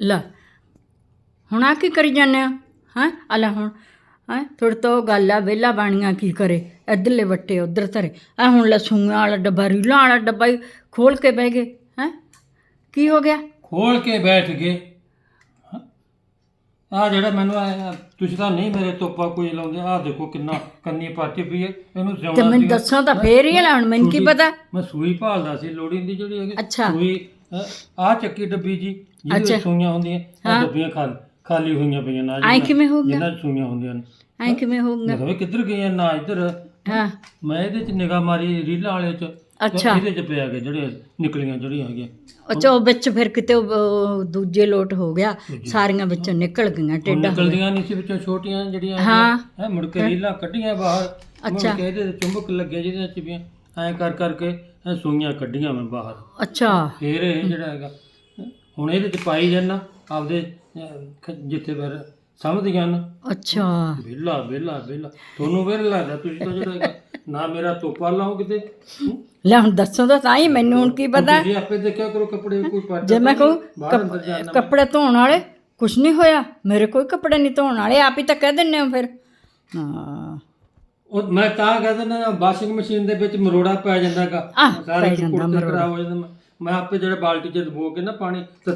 ਲੈ ਹੁਣ ਆ ਕੀ ਕਰੀ ਜਾਂਦੇ ਆ ਹਾਂ? ਆ ਲੈ ਹੁਣ ਹਾਂ? ਥੋੜੀ ਤੋਂ ਗੱਲ ਆ ਵਿਹਲਾ ਬਾਣੀਆਂ ਕੀ ਕਰੇ? ਇੱਧਰਲੇ ਵੱਟੇ ਉਧਰ ਧਰੇ। ਆ ਹੁਣ ਲਸੂਆਂ ਵਾਲਾ ਡੱਬਾ ਰੀਲਾਂ ਵਾਲਾ ਡੱਬਾ ਹੀ ਖੋਲ ਕੇ ਬਹਿ ਗਏ ਹੈ? ਕੀ ਹੋ ਗਿਆ? ਖੋਲ ਕੇ ਬੈਠ ਗਏ। ਆ ਜਿਹੜਾ ਮੈਨੂੰ ਆਇਆ ਤੁਸੀਂ ਤਾਂ ਨਹੀਂ ਮੇਰੇ ਤੋਪਾ ਕੋਈ ਲਾਉਂਦੇ ਆ ਦੇਖੋ ਕਿੰਨਾ ਕੰਨੀ ਪਾਟੀ ਪਈ ਹੈ ਇਹਨੂੰ ਤੇ ਸਿਉਣਾ ਮੈਨੂੰ। ਦੱਸੋ ਤਾਂ ਫੇਰ ਹੀ ਆ ਲੈ ਹੁਣ ਮੈਨੂੰ ਕੀ ਸੂਈ- ਪਤਾ? ਮੈਂ ਸੂਈ ਭਾਲਦਾ ਸੀ ਲੋੜੀ ਦੀ ਜਿਹੜੀ ਹੈਗੀ ਅੱਛਾ। ਸੂਈ ਆ ਚੱਕੀ ਡੱਬੀ ਜੀ ਅੱਛਾ। ਸੂਈਆਂ ਹੁੰਦੀਆਂ ਹਾਂ। ਡੱਬੀਆਂ ਖਾਲ ਖਾਲੀ ਹੋਈਆਂ ਪਈਆਂ ਨਾ ਐਂ ਕਿਵੇਂ ਹੋ ਗਿਆ? ਜਿਨ੍ਹਾਂ 'ਚ ਸੂਈਆਂ ਹੁੰਦੀਆਂ ਨੇ ਐਂ ਕਿਵੇਂ ਹੋਊਗਾ ਮੈਂ ਕਿਹਾ ਵੀ ਕਿੱਧਰ ਗਈਆਂ ਨਾ ਇੱਧਰ ਹਾਂ ਮੈਂ ਇਹਦੇ 'ਚ ਨਿਗਾਹ ਮਾਰੀ ਰੀਲਾਂ ਵਾਲੇ 'ਚ ਅੱਛਾ। ਇਹਦੇ 'ਚ ਪਿਆ ਗਿਆ ਜਿਹੜੇ ਨਿਕਲੀਆਂ ਜਿਹੜੀਆਂ ਹੈਗੀਆਂ ਅੱਛਾ ਉਹ ਵਿੱਚ ਫਿਰ ਕਿਤੇ ਉਹ- ਉਹ ਦੂਜੇ ਲੋਟ ਹੋ ਗਿਆ ਸਾਰੀਆਂ ਵਿੱਚੋਂ ਨਿਕਲ ਗਈਆਂ ਉਹ ਟੇਡਾ ਹੋ ਗਿਆ। ਨਿਕਲਦੀਆਂ ਨਹੀਂ ਸੀ ਵਿੱਚੋਂ ਛੋਟੀਆਂ ਜਿਹੜੀਆਂ ਹਾਂ। ਹੈ ਮੁੜ ਕੇ ਰੀਲਾਂ ਕੱਢੀਆਂ ਬਾਹਰ ਮੁੜ ਅੱਛਾ। ਕੇ ਇਹਦੇ 'ਚ ਚੁੰਬਕ ਲੱਗਿਆ ਜਿਹਦੇ 'ਚ ਵੀ ਐਂ ਕਰ ਕਰਕੇ ਇਹ ਸੂਈਆਂ ਕੱਢੀਆਂ ਮੈਂ ਬਾਹਰ। ਅੱਛਾ। ਫੇਰ ਇਹ ਜਿਹੜਾ ਹੈਗਾ ਹੁਣ ਇਹਦੇ 'ਚ ਪਾਈ ਜਾਣਾ ਆਪਦੇ ਅਹ, ਖ- ਜਿੱਥੇ ਫਿਰ ਸਮਝਦੀਆਂ ਨਾ। ਅੱਛਾ। ਵਿਹਲਾ ਵਿਹਲਾ ਵਿਹਲਾ। ਤੁਹਾਨੂੰ ਵਿਹਲਾ ਲੱਗਦਾ ਤੁਸੀਂ ਤਾਂ ਜਿਹੜਾ ਹੈਗਾ ਨਾ ਮੇਰਾ ਤੋਪਾ ਲਾਓ ਕਿਤੇ। ਹੂੰ? ਲੈ ਹੁਣ ਦੱਸੋ ਤਾਂ ਤਾਂ ਹੀ ਮੈਨੂੰ ਹੁਣ ਕੀ ਪਤਾ? ਤੁਸੀਂ ਆਪੇ ਦੇਖਿਆ ਕਰੋ ਕੱਪੜੇ ਕੋਈ ਪਾਟਾ ਜੇ ਮੈਂ ਕਹੂੰ ਬਾਹਰ ਅੰਦਰ ਜਾਣਾ ਕੱਪੜੇ ਧੋਣ ਵਾਲੇ ਕੁਛ ਨਹੀਂ ਹੋਇਆ? ਮੇਰੇ ਕੋਈ ਕੱਪੜੇ ਨਹੀਂ ਧੋਣ ਵਾਲੇ ਆਪ ਹੀ ਤਾਂ ਕਹਿ ਦਿੰਨੇ ਹੋ ਫਿਰ। ਹਾਂ। ਉਹ ਮੈਂ ਤਾਂ ਕਹਿੰਦਾ ਨਾ ਵਾਸ਼ਿੰਗ ਮਸ਼ੀਨ ਦੇ ਵਿੱਚ ਮਰੋੜਾ ਪੈ ਜਾਂਦਾਗਾ ਆਹ, ਪੈ ਜਾਂਦਾ ਕੁੜਤੇ ਮਰੋੜਾ। ਖਰਾਬ ਹੋ ਜਾਂਦਾ ਮੈਂ- ਮੈਂ ਆਪੇ ਜਿਹੜੇ ਬਾਲਟੀ ਚ ਡਬੋ ਕੇ ਨਾ ਪਾਣੀ ਤੇ